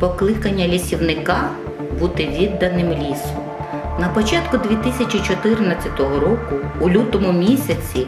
Покликання лісівника бути відданим лісу. На початку 2014 року, у лютому місяці,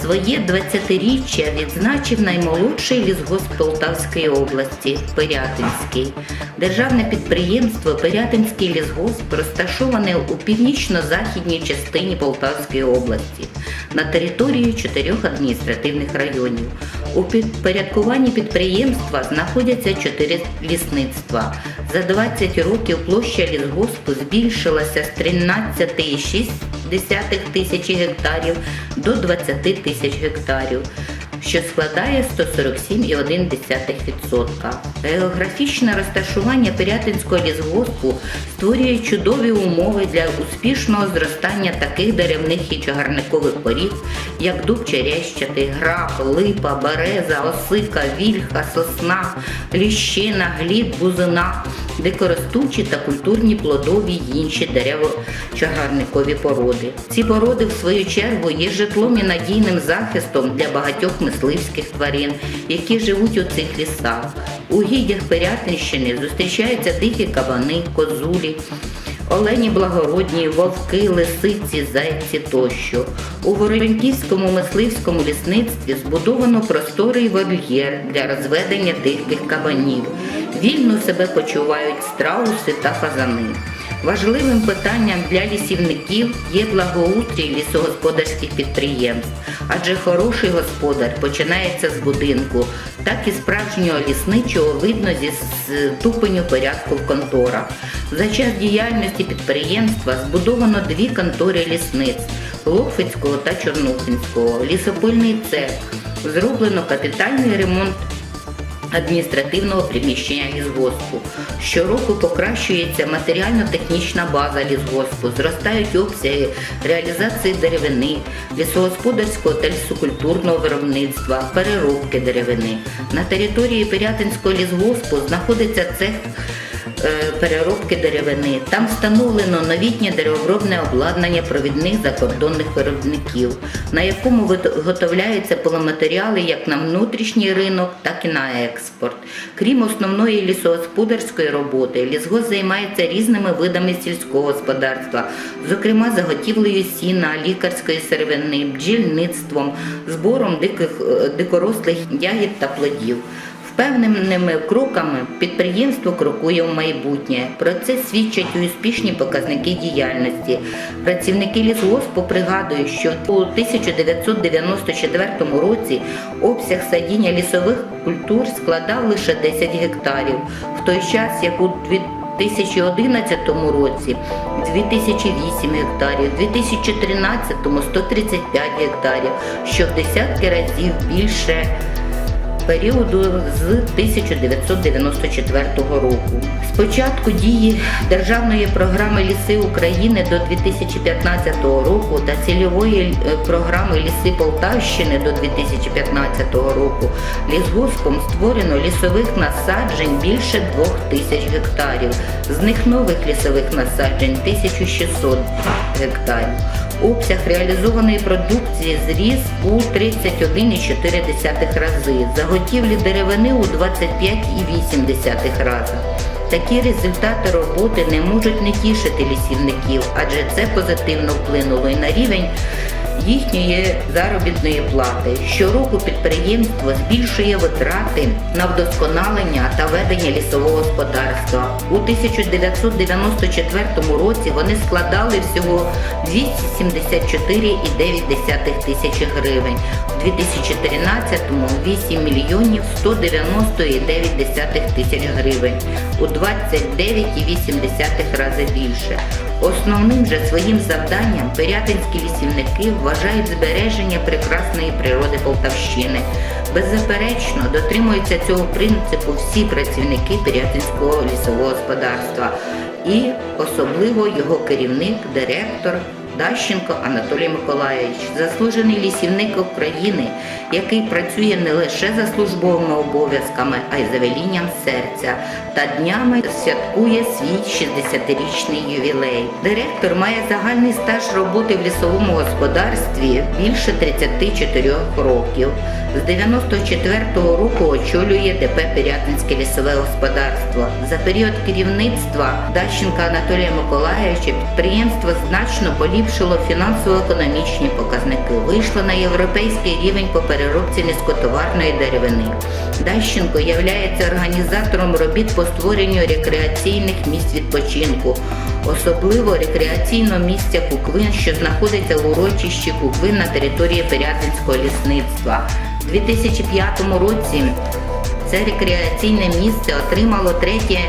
своє 20-річчя відзначив наймолодший лісгосп Полтавської області Пирятинський. Державне підприємство Пирятинський лісгосп розташоване у північно-західній частині Полтавської області на території чотирьох адміністративних районів. У підпорядкуванні підприємства знаходяться чотири лісництва. За 20 років площа лісгоспу збільшилася з 13,6 тисяч гектарів до 20 тисяч гектарів, що складає 147,1%. Географічне розташування Пирятинського лісгоспу створює чудові умови для успішного зростання таких деревних і чагарникових порід, як дуб черещатий, граб, липа, береза, осика, вільха, сосна, ліщина, глід, бузина, дикоростучі та культурні плодові й інші дерево-чагарникові породи. Ці породи, в свою чергу, є житлом і надійним захистом для багатьох мисливських тварин, які живуть у цих лісах. У гідях Пирятинщини зустрічаються дикі кабани, козулі, олені благородні, вовки, лисиці, зайці тощо. У Воронківському мисливському лісництві збудовано просторий вольєр для розведення диких кабанів. Вільно себе почувають страуси та фазани. Важливим питанням для лісівників є благоустрій лісогосподарських підприємств, адже хороший господар починається з будинку, так і справжнього лісничого видно зі ступеню порядку в конторах. За час діяльності підприємства збудовано дві контори лісництв Лохвицького та Чорнухинського, лісопильний цех. Зроблено капітальний ремонт адміністративного приміщення лісгоспу. Щороку покращується матеріально-технічна база лісгоспу, зростають обсяги реалізації деревини, лісогосподарського та лісокультурного виробництва, переробки деревини. На території Пирятинського лісгоспу знаходиться цех переробки деревини. Там встановлено новітнє деревообробне обладнання провідних закордонних виробників, на якому виготовляються поломатеріали як на внутрішній ринок, так і на експорт. Крім основної лісогосподарської роботи, лісгосп займається різними видами сільського господарства, зокрема заготівлею сіна, лікарської сировини, бджільництвом, збором диких е, дикорослих ягід та плодів. Впевненими кроками підприємство крокує в майбутнє. Про це свідчать успішні показники діяльності. Працівники лісгоспу пригадують, що у 1994 році обсяг садіння лісових культур складав лише 10 гектарів, в той час як у 2011 році 2008 гектарів, у 2013 135 гектарів, що в десятки разів більше періоду з 1994 року. З початку дії державної програми Ліси України до 2015 року та цільової е, програми Ліси Полтавщини до 2015 року лісгоспом створено лісових насаджень більше 2000 гектарів. З них нових лісових насаджень 1600 гектарів. Обсяг реалізованої продукції зріс у 31,4 рази, заготівлі деревини у 25,8 рази. Такі результати роботи не можуть не тішити лісівників, адже це позитивно вплинуло і на рівень їхньої заробітної плати. Щороку підприємство збільшує витрати на вдосконалення та ведення лісового господарства. У 1994 році вони складали всього 274,9 тисячі гривень, у 2013-му 8 мільйонів 190,9 тисяч гривень, у 29,8 рази більше. Основним же своїм завданням пирятинські лісівники вважають збереження прекрасної природи Полтавщини. Беззаперечно дотримуються цього принципу всі працівники Пирятинського лісового господарства і особливо його керівник, директор Дащенко Анатолій Миколайович, заслужений лісівник України, який працює не лише за службовими обов'язками, а й за велінням серця та днями святкує свій 60-річний ювілей. Директор має загальний стаж роботи в лісовому господарстві більше 34 років. З 94-го року очолює ДП Пирятинське лісове господарство. За період керівництва Дащенка Анатолія Миколаївича підприємство значно поліпшило фінансово-економічні показники, вийшло на європейський рівень по переробці низькотоварної деревини. Дащенко є організатором робіт по створенню рекреаційних місць відпочинку, особливо рекреаційного місця Куквин, що знаходиться в урочищі Куквин на території Пирятинського лісництва. У 2005 році це рекреаційне місце отримало третє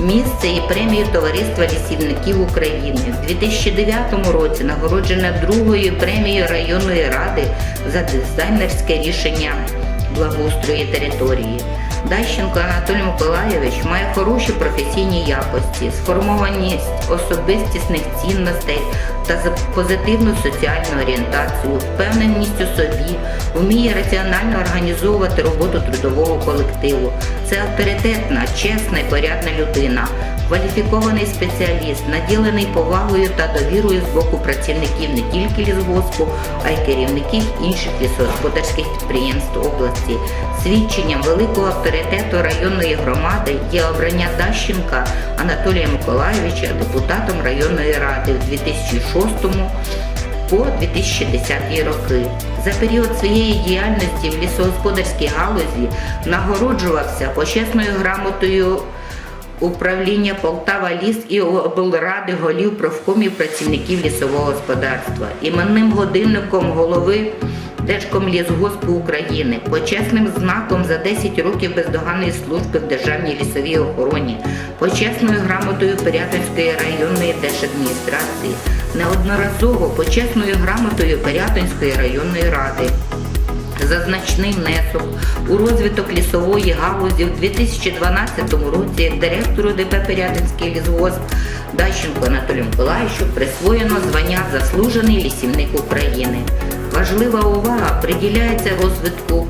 місце і премію Товариства лісівників України. У 2009 році нагороджена другою премією районної ради за дизайнерське рішення благоустрою території. Дащенко Анатолій Миколайович має хороші професійні якості, сформованість особистісних цінностей та позитивну соціальну орієнтацію, впевненість у собі, вміє раціонально організовувати роботу трудового колективу. Це авторитетна, чесна і порядна людина, кваліфікований спеціаліст, наділений повагою та довірою з боку працівників не тільки лісгоспу, а й керівників інших лісогосподарських підприємств області. Свідченням великого авторитету районної громади є обрання Дащенка Анатолія Миколайовича депутатом районної ради у 2006 по 2010 роки. За період своєї діяльності в лісогосподарській галузі нагороджувався почесною грамотою управління Полтава Ліс і облради голів профкомів працівників лісового господарства, іменним годинником голови Держкомлісгоспу України, почесним знаком за 10 років бездоганної служби в Державній лісовій охороні, почесною грамотою Пирятинської районної держадміністрації, неодноразово почесною грамотою Пирятинської районної ради за значний внесок у розвиток лісової галузі в 2012 році директору ДП Пирятинський лісгосп Дащенко Анатолію Миколаївичу присвоєно звання Заслужений лісівник України. Важлива увага приділяється розвитку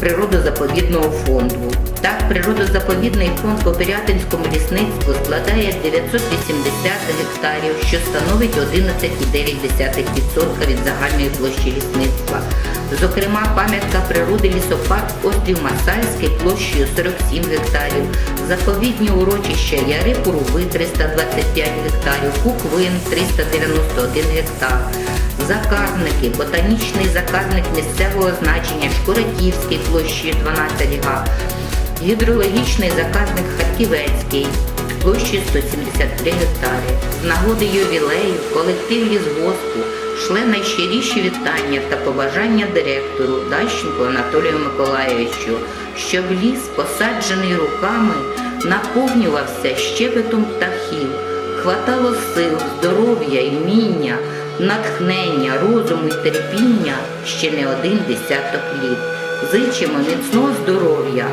природозаповідного фонду. Так, природозаповідний фонд по Пирятинському лісництву складає 980 гектарів, що становить 11,9% від загальної площі лісництва. Зокрема, пам'ятка природи лісопарк острів Масальський площею 47 гектарів, заповідні урочища Яри Пуруви 325 гектарів, Куквин 391 гектар. Заказники, ботанічний заказник місцевого значення Шкуратівський площею 12 га, гідрологічний заказник Харківецький площею 173 гектари. З нагоди ювілею колектив лісгоспу шле найщиріші вітання та побажання директору Дащенку Анатолію Миколайовичу, щоб ліс, посаджений руками, наповнювався щебетом птахів, хватало сил, здоров'я і вміння, натхнення, розуму і терпіння ще не один десяток літ. Зичимо міцного здоров'я,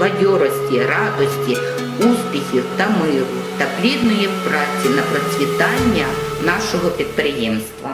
бадьорості, радості, успіхів та миру та плідної праці на процвітання нашого підприємства.